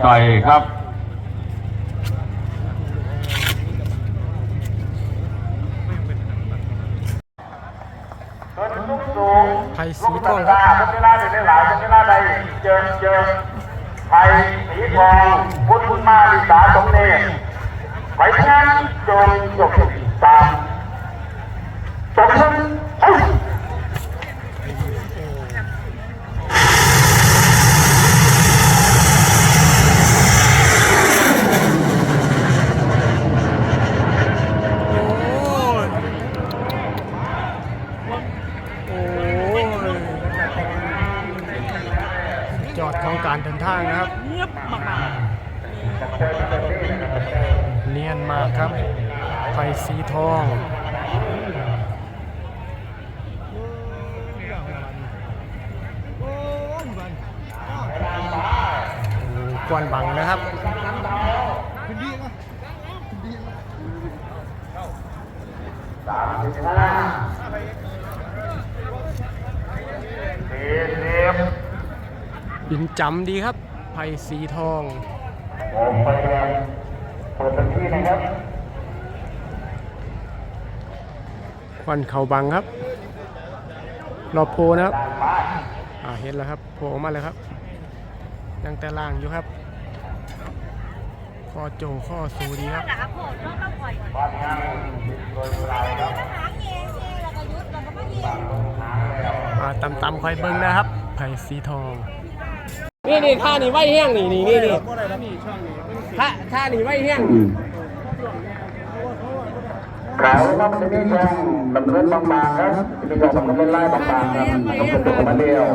ไม่ต่อยครับไผ่สีทองครับเวลาเดินหลายเวลาใดเจอเจอไทยสีทองพุทธมาลิสาสมเด็จไว้งานจงจบตามจบซึ่งเอ้ย โอ้ยโอ้ยจอดของการเดินทางนะครับ เนียนมากครับ ไฟสีทอง โอ้ กวนบังนะครับสี่สิบบินจำดีครับ ไผ่สีทองผมพยายามเปิดเป็นที่นะครับควันเขาบังครับ รอโพนะครับ อ่าเห็นแล้วครับโผล่ออกมาแล้วครับยังแต่ล่างอยู่ครับ อโจข้อสูดีครับมต้อาตำตำๆคอยเบิ้งนะครับ ไผ่สีทอง นี่นี่ท่านี่ไหวแห้งนี่นี่นี่นี่ท่าท่านี่ไหวแห้งขาวครับจะมีช่องดำเนินบางๆครับจะมีช่องดำเนินไล่บางๆครับต้องเป็นตัวมาเดียว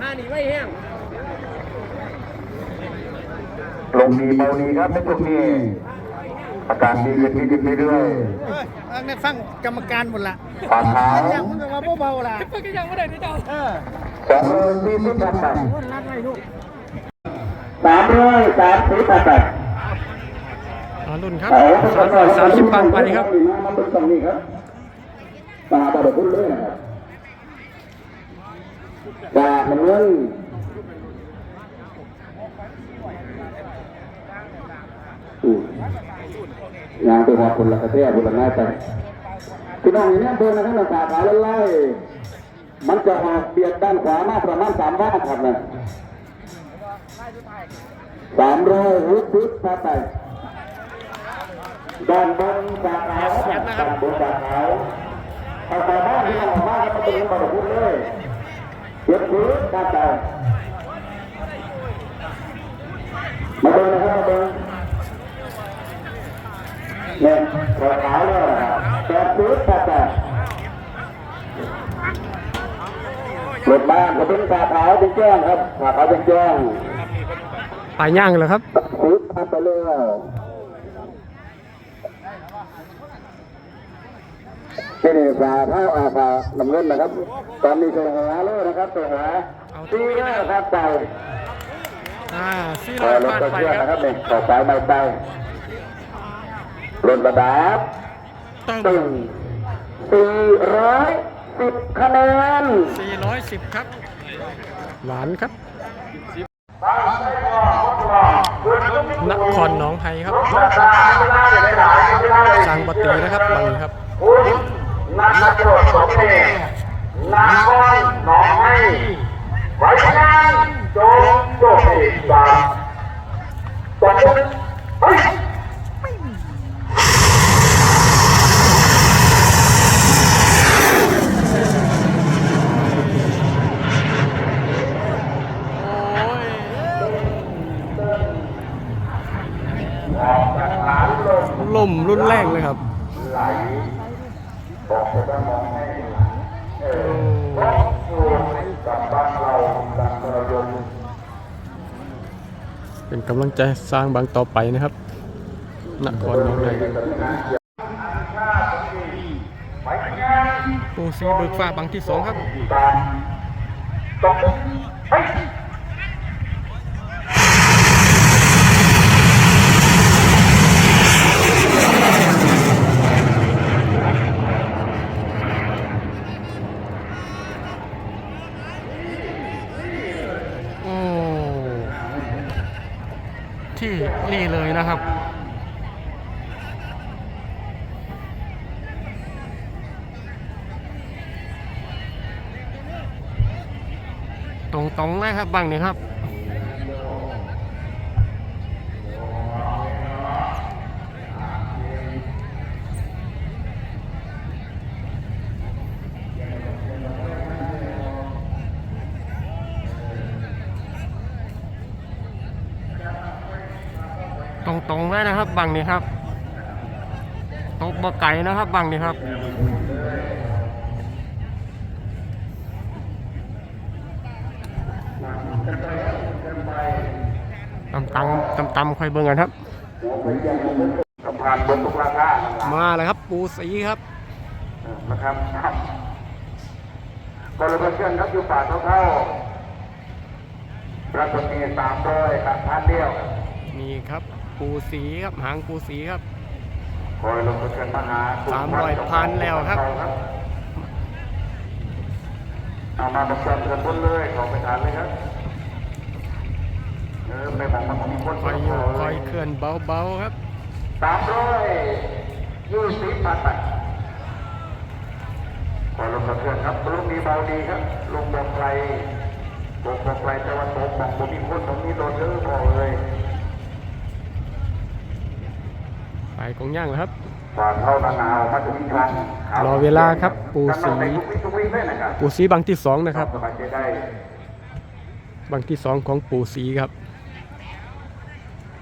ท่านี่ไหวแห้ง ลงดีเบาดีครับในช่วงนี้อาการดีขึ้นดีขึ้นเรื่อยเอ้ยเอาในฟังกรรมการหมดละๆฝ่าเท้าอย่างมึงก็มาเบาๆล่ะก็ยังไม่ได้ที่เจ้าเออสองร้อยสี่สิบแปดบาทคนรัดไว้ลูกสามร้อยสามสิบแปดบาทอ่ารุ่นครับสามร้อยสามสิบปันไปครับ มาเป็นตรงนี้ครับตาบอดพุ่นเลยนะครับจากมันเงิน อืมงานตัวคนละกระเทียบุรณะไปพี่น้องอย่างนี้เดินนะครับหน้าตาขาไล่มันจะออกเบียดด้านขวามากประมาณสามว่าครับนะสามร้อยหกสิบพาไปด้านบนจาขาวด้านบนจาขาวเอาแต่บ้านที่เราออกมาก็เป็นบริพูดเลยเก็บพื้นด้านใจมาเดินนะครับมาเดิน เนี่ยขาวขาวเลยนะครับเก็บพื้นด้านใจรถบ้านก็เป็นขาขาวเป็นแจ้งครับขาขาวเป็นแจ้งปลายย่างเลยครับซื้อพันไปเลยที่นี่ฝาเท้าอาฝาน้ำเงินนะครับ ตอนนี้ตัวหาเลยนะครับตัวหาตีนะครับใจอ่าสี่เอร้ออยรถผ่านกระไปเชื่อคนะครัรับบนี่ต่อสายไม่ไป รถระดับตึงตึงสี่ร้อยสิบคะแนนสี่ร้อยสิบครับหวานครับนครหนองไฮครับสร้างปตีนะครับบังนี้ครับคุณนักนักโทษสมเด็จนครหนองให้ไว้งานจงโจทย์บาตบมือเฮ้ย โอ้ย ออกจากฐานลม ล่มรุนแรงเลยครับไหลบอกไปว่ามองให้เออโอ้บอกสู่กับบ้านเราดังระยมเป็นกำลังใจสร้างบางต่อไปนะครับนครน้องใดไปงานปูซีเบิกฟ้าบางที่สองครับ ตามต้องไป โอ้ ที่ นี่เลยนะครับ ตรงๆเลยครับบังนี่ครับ ต รงๆเลยนะครับบังนี่ครับตกบ่ไก่นะครับบังนี่ครับตำตำตำตำๆค่อยเบิ่งกันครับสะพานบนทุกราคามาแล้วครับปูสีครับนะครับบริเวณเชื่อนครับอยู่ป่าเท่าเท่าประตูมีสามร้อยกับพันเดียวนี่ครับ ปูสีครับหางปูสีครับคอยลงเชิญมาหาสามร้อยพันแล้วครับเอามาประจำกันบนเลยขอไปทานเลยครับเออไม่บอกมันมีคนคอยอยู่คอยเคลื่อนเบาๆครับสามร้อยยี่สิบบาทไปขอลงมาเชิญครับลุงดีเบาดีครับลุงบอกไกลบอกบอกไกลแต่วันตกบอกผมมีคนตรงนี้โดนเยอะพอเลย ไปกงย่างแล้วครับก่อนเข้าหนาวมาถึงครั้งรอเวลาครับปูสีทุกวิทุกวิเลยนะครับปูสีบางที่สองนะครับสบายใจได้บางที่สองของปูสีครับ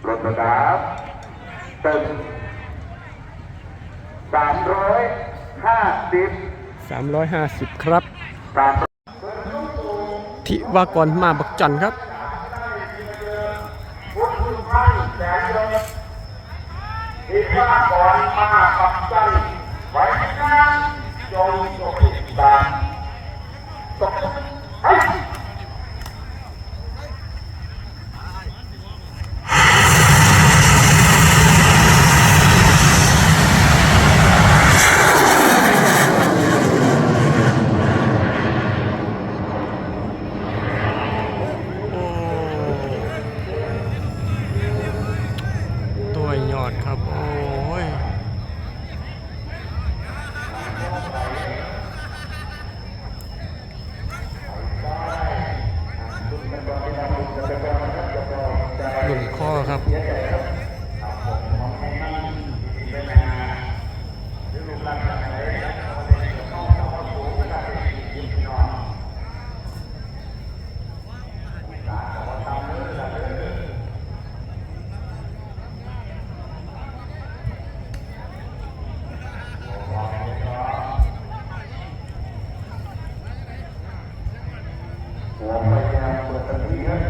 รถระดับตึงสามร้อยห้าสิบ350ครับสามทิวากรมาบักจันครับ อีกว่าก่อนมาปักใจไว้ที่นจงจบตามตกเฮ้ย โอ้ตัวยอดครับ โอ้ย หลุมข้อครับ หัวไปยาวเปิดตันทีครับ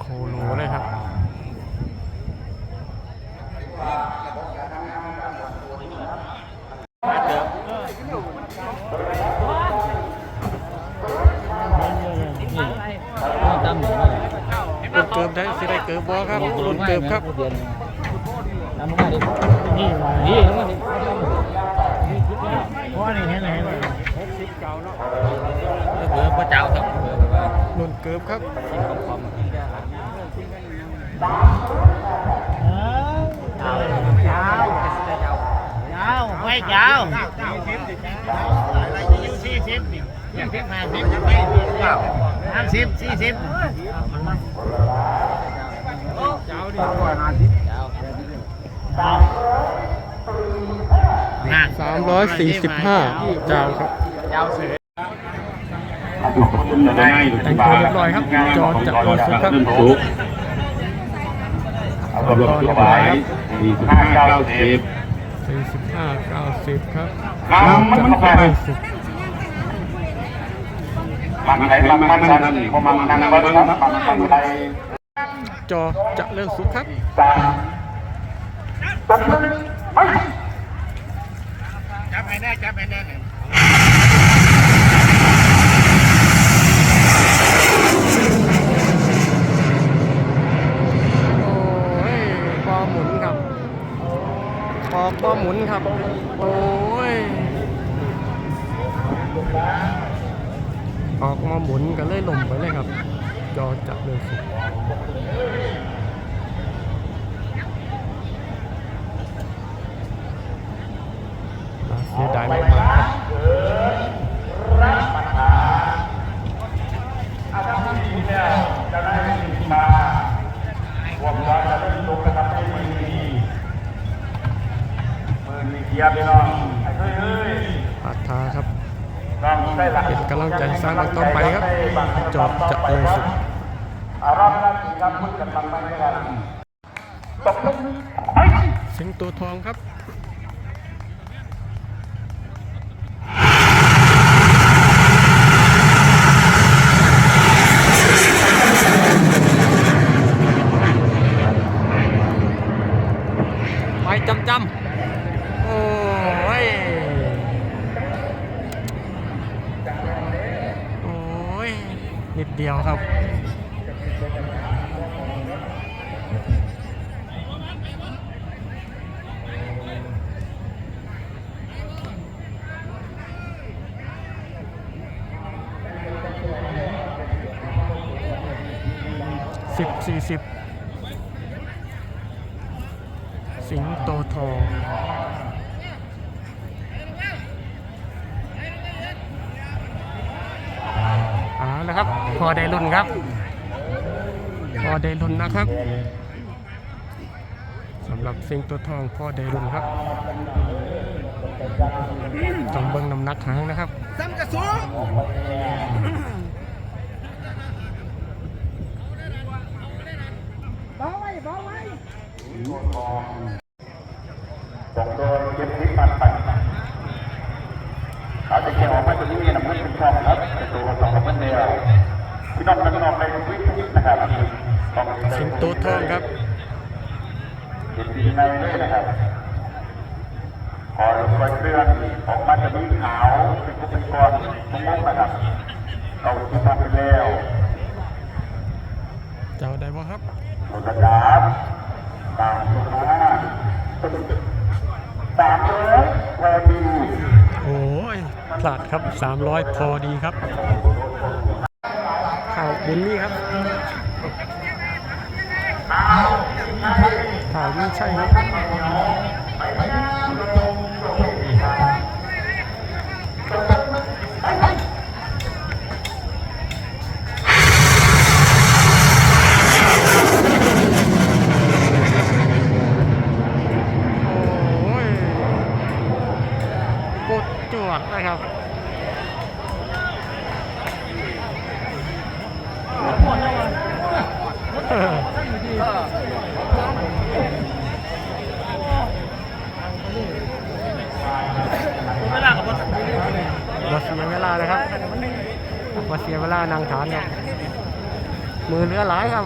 โคโลเลยครับ รุ่นเกิบได้สิได้เกิบบอ ครับรุ่นเกิบครับทำมาดินี่มานี่มาดิเพราะนี่เห็นไหมหกสิบเก้าเนาะเบื่อพระเจ้าครับเบื่อว่ารุ่นเกิบครับยาวยาวยาวไม่ยาวอะไรจะอยู่สี่สิบนี่ยังสิบห้าสิบยังไม่ยาวห้าสิบสี่สิบ ยาวดิห้าสิบยาว345เจ้าครับยาวสุดแต่งตัวเรียบร้อยครับ จอจากโอซุครับเอากำลังถวายสี่สิบห้าเก้าสิบ45ห้าเก้าสิบครับน้ำมันแพงสิบมันไหนมันมันนั่นพอมันนั่งเบิ้งครับมันไหน จอจะเริ่มสุกครับสามตบมือไปจับให้แน่จับให้แน่โอ้ยปอหมุนครับปอปอหมุนครับ โอ้ย ออกมาหมุนก็เลยหล่มไปเลยครับ จอจับเลยสุดน่าเสียดายมากๆครับพวกเราจะเล่นลงนะครับให้มือดีมือดีเกียร์พี่น้องเฮ้ยเฮ้ยอาทาครับต้องได้หลักเป็นกำลังใจสร้างกันต่อไปครับ จอบจะเลยสุด อารมณ์นั้นครับพูดกันบางไม่ได้ตบมือไปสิงโตทองครับไปจำจำโอ้ยโอ้ยนิดเดียวครับ สิบสี่สิบสิงโตทองเอาละครับ พอได้รุ่นครับ พอได้รุ่นนะครับสำหรับสิงโตทองพอได้รุ่นครับต้องเบิ่งน้ำหนักหางนะครับซ้ำกระสูง บอกโดยเก็บพริกมันไปอาจจะเกี่ยวออกมาตัวนี้นะมันเป็นช่องครับเป็นตัวสองมันเดียวพี่น้องน้องในวิทย์นะครับต้องสิงโตทองครับเห็นดีในด้วยนะครับขอรบกวนเครื่องออกมาจะมีขาวเป็นกุเป็นก้อนมุ้งนะครับเอาที่ทำไปแล้วเจ้าได้บ่ครับหมดระดับ ตามลงมาสามร้อยพอดีโอ้ยพลาดครับ 300 พอดีครับ ข่าวบุญนี่ครับข่าวนี่ใช่ครับ ดจวดนะครับเวลาสเสียเวลานะครับบอเสียเวลานางฐานเนี่ยมือเลือหลายครับ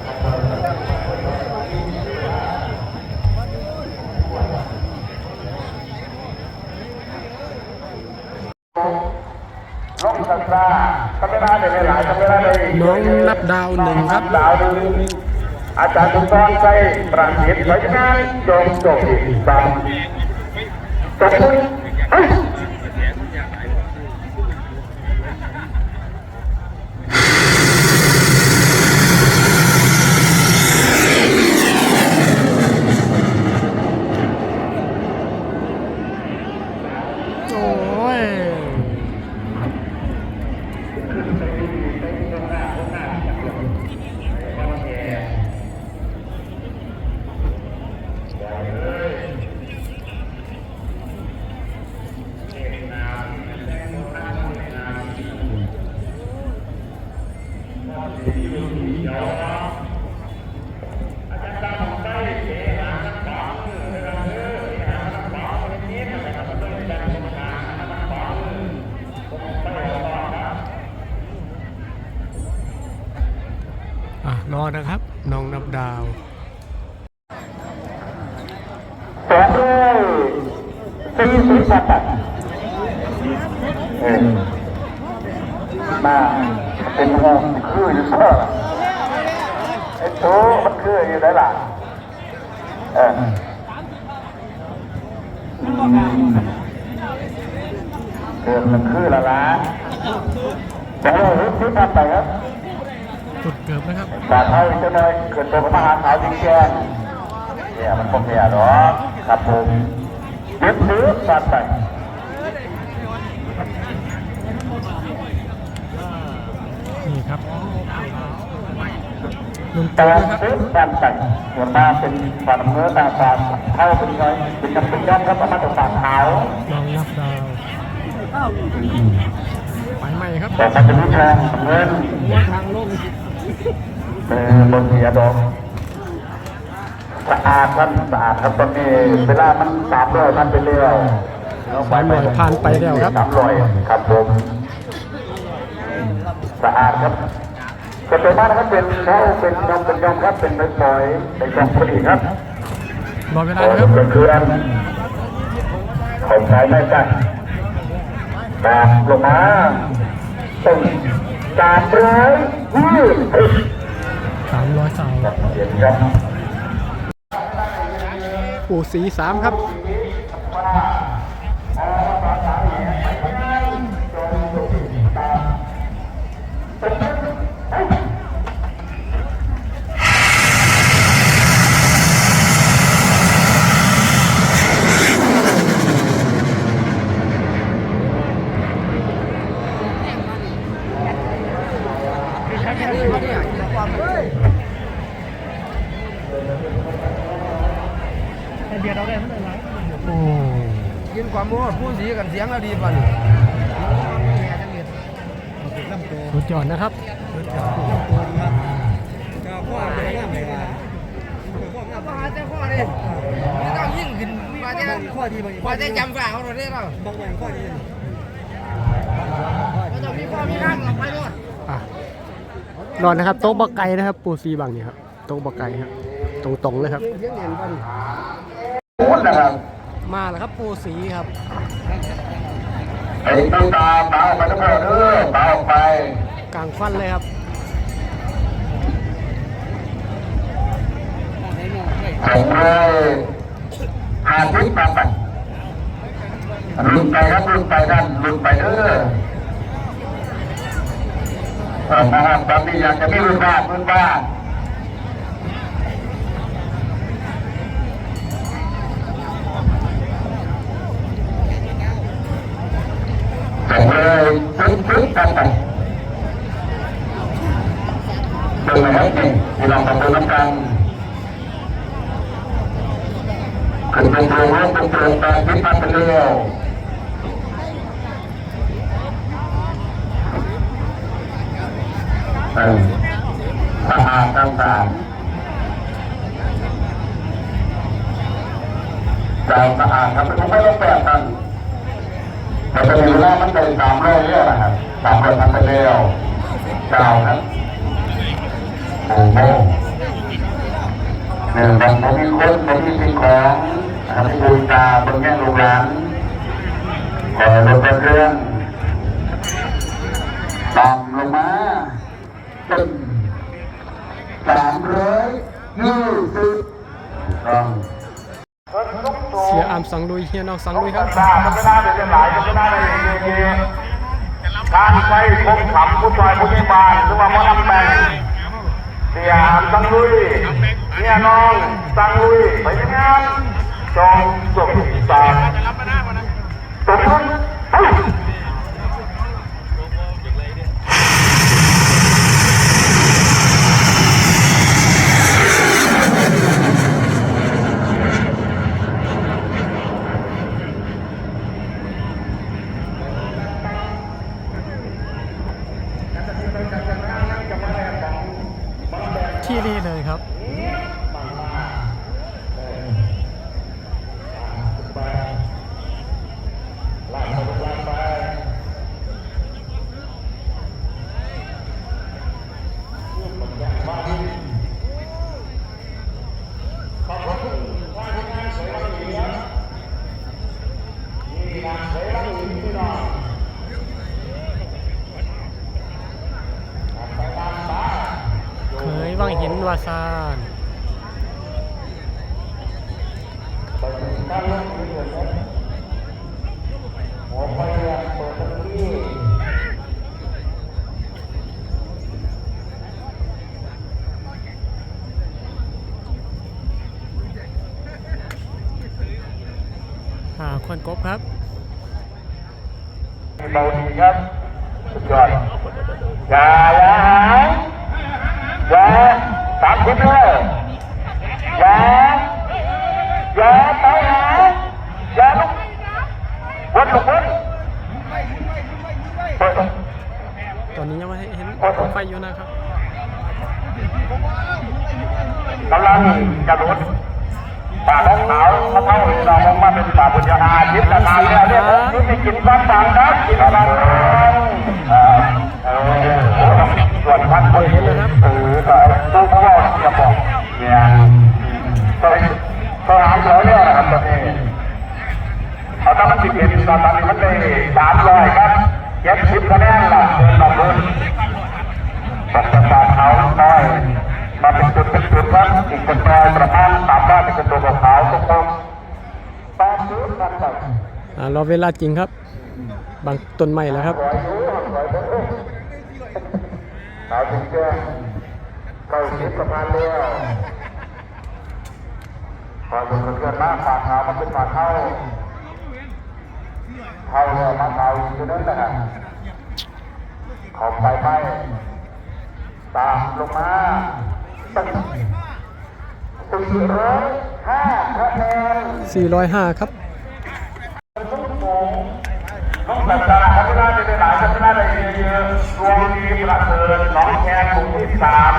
น้องนับดาวหนึ่งครับ อาจารย์สุนทรใจประสิทธิ์ไว้งานจงจบบางจบมือเฮ้ย โอ้ย นะครับ น้องนับดาว แสนเลยสี่สิบแปดเออ มาเป็นห้องคืออยู่เท่าไอ้โตมันคืออยู่ได้ล่ะเออเกิดมันคือละล่ะแต่เราเห็นที่ทำไปครับจุดเกือบนะครับสาไทยจะได้เกิดตัวมหาขาวจริงแกเนี่ยมันคงเนี่ยหรอครับผมยึดถือสัตว์ไป นี่ครับ ลุงแต่ตู่นะครับซื้อสัว์ไปส่วนมาเป็นฝันเนื้อตาตาเท่าเป็นไงเป็นจำเป็นยอดครับประมาณต่างขาวน้องนับดาวไปใหม่ครับแต่ปัจจุบันทองเงินทางลงเออบนเสียดอกสะอาดท่านสะอาดครับตอนนี้เวลามันสามร้อยมันไปเร็วสามร้อยผ่านไปแล้วครับสามร้อยครับผมสะอาดครับ ก็เป็นมากนะครับเป็นเขาเป็นยอมเป็นยอมครับเป็นไม่ปล่อยเป็นยอมพอดีครับรอเวลาขอนะครับเป็นเครื่องของใช้ไม่กันตามลงมาตึงสามร้อยยี่สิบสามร้อยสาวเห็นครับปู่สีสามครับ โอ้กินความมั่วพูดสีกันเสียงแล้วดีป่ะนี่สุดยอดนะครับก็ข้อไม่ได้ไม่ได้ข้อหาแต่ข้อนี่ไม่ต้องยิ่งขึ้นมาแต่ข้อดีมาแต่จำฝ่าเขาได้เราบางอย่างข้อดีก็ต้องมีข้อมีข้างไปด้วยอะรอนะครับ โต๊ะบักไก่นะครับ ปู่สีบางนี่ครับ โต๊ะบักไก่ครับ ตรงๆเลยครับเสียงเห็นป่ะนี่พูดนะครับมาแล้วครับปู่สีครับไอ้ต้องตามเบาไปทั้งหมดเออเบาไปกลางฟันเลยครับผมเลยหาทิศมาไปลุกไปครับลุกไปท่านลุกไปเออเออมาตอนนี้อยากจะมีรุ่นบ้านรุ่นบ้านผมเลยซึ้งซึ้งกันไปดูไหมครับนี่ที่เราทำบุญน้ำกัน ขึ้นเป็นโรงรับเป็นโรงการพิพัฒน์เร็วเออสะอาดต่างๆเราสะอาดครับไม่ต้องไม่ต้องแปลกกันแต่เป็นอยู่แล้วมันเป็นสามร้อยเรื่องนะครับสามร้อยพันเร็วเจ้าครับโอ้โห หนึ่งวันผมมีคนผมมีสิ่งของนะครับบูชาบนแง่ลูกหลาน ขอรถเรื่องต่ำลงมาตึงสามร้อยยี่สิบต้องเสียอามสังลุยเฮียน้องสังลุยครับตาพัฒนาเดี๋ยวหลายพัฒนาในเรื่องนี้การใช้พบขำผู้ชายผู้ยิบาลหรือว่าพ่อน้ำแปงเสียหามสังลุยเนี่ยน้องสังลุยไปยังไงจองจบสามตบมือเฮ้ย ที่นี่เลยครับ วาซานอ่าควันกบครับ เบาดีครับสุดยอดอย่าอย่าหายอย่า สามสิบเลยอย่าอย่าไปหาอย่าลุกวนลุกวนเปิดตอนนี้ยังไม่เห็นไฟอยู่นะครับกำลังจะลุดป่าล้องขาวเขาเข้าเรามองมาเป็นป่าบุญญาหาทิพย์นาทานแล้วเนี่ยผมยุติกินความต่างครับกินอะไรเออ ส่วนพันคนเห็นเลยครับเออแต่ตู้เขาบอกจะบอกเนี่ยก็ก็หาเจอเนี่ยนะครับตอนนี้เอาถ้ามันติดเห็นตอนนี้มันได้สามร้อยครับเจ็ดสิบคะแนนละเดินมาบนปัจจุบันเขาได้มาเป็นจุดเป็นจุดครับอีกคนน้อยประมาณสามด้านเป็นตัวขาวทุกคนตามซื้อกันไปอ่ารอเวลาจริงครับ บางต้นไม้แล้วครับ ขาวถึงแจ้งเก้าสิบประมาณแล้วพอเป็นคนเกินมากฝากขาวมันเป็นฝากเข้าเข้าเนี่ยมาขาอยู่นั่นแหละครับขอบไปไหมตามลงมาตึ้งสี่ร้อยห้าคะแนน405ครับ น้องสัปดาห์พัฒนาได้ หลายพัฒนาได้เยอะๆรวมทีประเสริฐน้องแคนกลุ่มที่สาม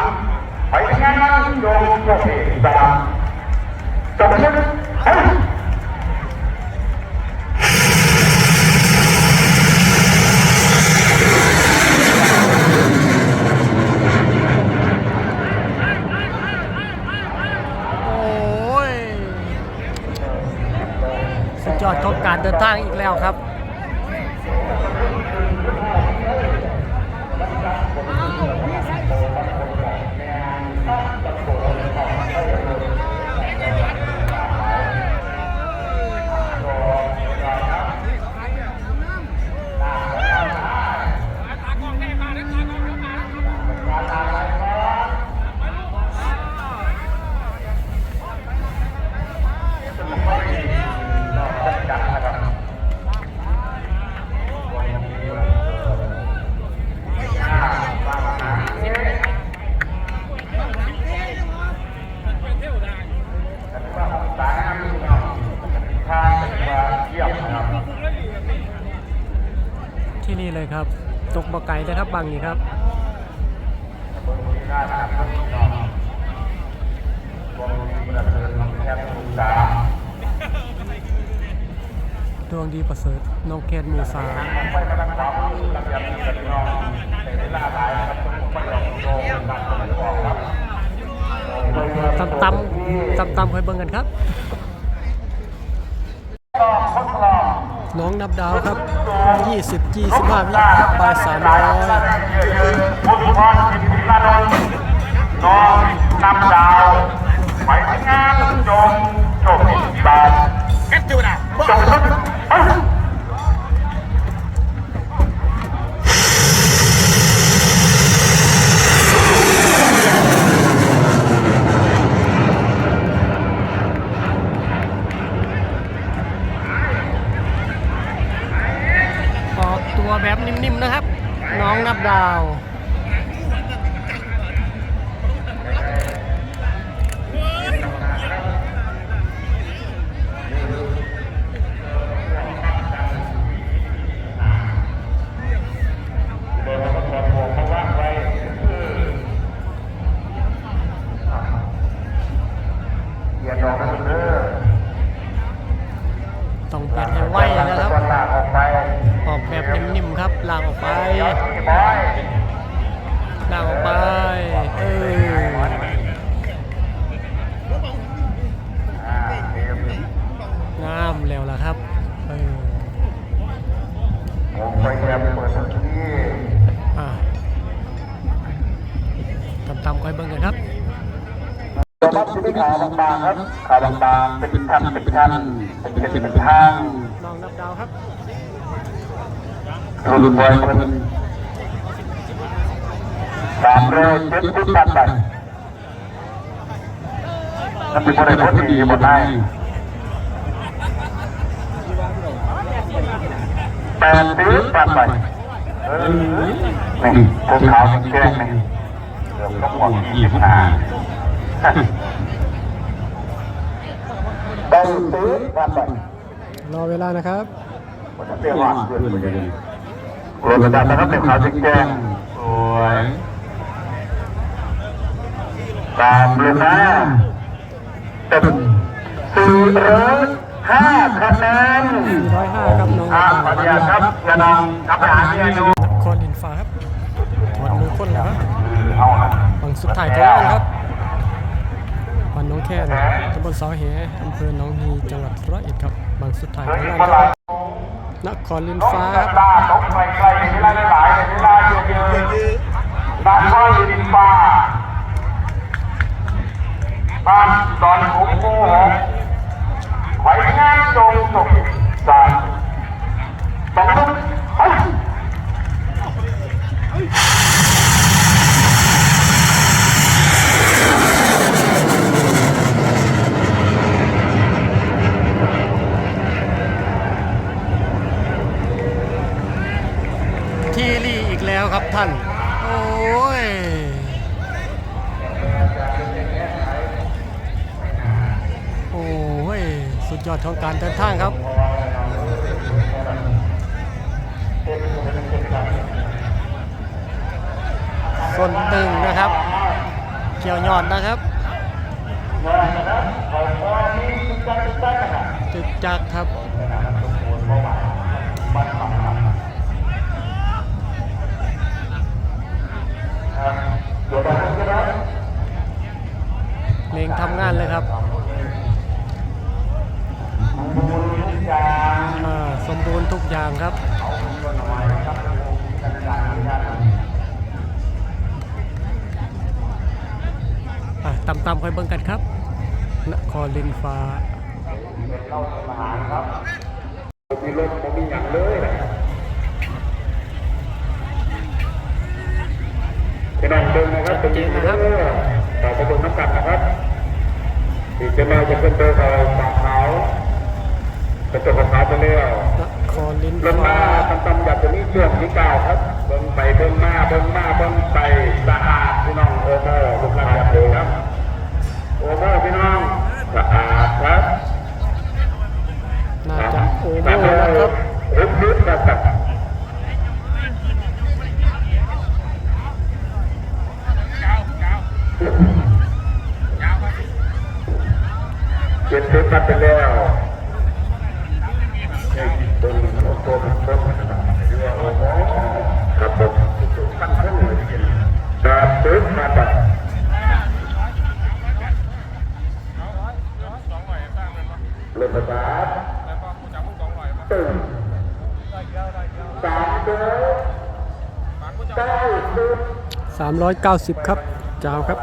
ไปงานโยมโยมที่สามจบแล้วเฮ้ยโอ้ยสุดยอดของการเดินทางอีกแล้วครับ ตกบะไก่นะครับบางนี้ครับดวงดีประเสริฐน้องแคทหมูสาตำตำตำตำคอยเบิ่งกันครับ น้องนับดาวครับ 20 25 วิปลาย300พุทธพรจิตติลานนท์น้องนำดาวไปงานจงจบตามจบเตัวแบบนิ่มๆนะครับ น้องนับดาว แบบนิ่มๆครับลางออกไปลางออกไป เอองามแล้วล่ะครับ เอออะตำๆคอยเบิ่งกันครับมีขาบางๆครับขาบางๆเป็นขั้นเป็นขั้นเป็นเป็นเป็นทางน้องนับดาวครับ รุ่นบอยเพิ่นสามเรือเจ็ดฟุตตัดไปนั่นเป็นคนใดคนดีหมดได้แปดสิบตัดไปนี่พวกเขาแก้งนี่เกือบต้องหมดยี่สิบห้าได้ซื้อตัดไปรอเวลานะครับเปรี้ยวหวานด้วย รถประจันนะครับเป็นขาวแก้งสวยตามเลยนะเป็นสี่ร้อยห้าคะแนน405ครับน้องอ่าขออนุญาตครับอย่านองครับไปหาเมียดูนครอินฟ้าครับถอดมือคนแล้วครับฝั่งสุดท้ายของงานครับบ้านน้องแค่นตำบลสาเหอำเภอหนองฮีจังหวัดร้อยเอ็ดครับบางสุดท้ายเฮ้ขยองงานเมื่อครับ นครลินฟ้าครับตาตกใกล้ๆเวลาหลายในเวลาเยอะๆบ้านครลินฟ้าบ้านตอนหกโมงไว้งานจงสุขสารสองลุกเฮ้ย ทีรีอีกแล้วครับท่าน โอ้ย โอ้ย สุด ยอดของการเดินทางครับส่วนตึงนะครับ เกี่ยวยอดนะครับจึกจักครับเพลงทำงานเลยครับ อ่าสมบูรณ์ทุกอย่างครับอะตำๆค่อยเบิ่งกันครับนครลินฟ้ามีรถผมมีอย่างเลยนะพี่น้องเดินนะครับเป็นยินดีนะครับต่อไปบนน้ำกันนะครับอีกจะมาจะเป็นตัวเขาปากขา วเป็นตัวขาวไปแล้วนครลินลงฟ้ามาตำๆอยากจะมีช่วงที่เก้าครับเบิ่งไปเบิ่งมาเบิ่งมาเบิ่งไปสะอาดพี่น้องโอโม่ลูกหลานดูครับโอโม่พี่น้องสะอาดครับน่าจะโอโม่นะครับลึกลึกนะครับเจ็ดสิบนัดไปแล้วเฮ้ยเบิ่งโอ้โหเบิ่งเบิ่งเรือโอ้โห ครับผมขั้นขึ้นเตึ๊บมาตัดเริ่มประสานตึ้งสามเดือนเก้าสิบ390ครับจ้าวครับ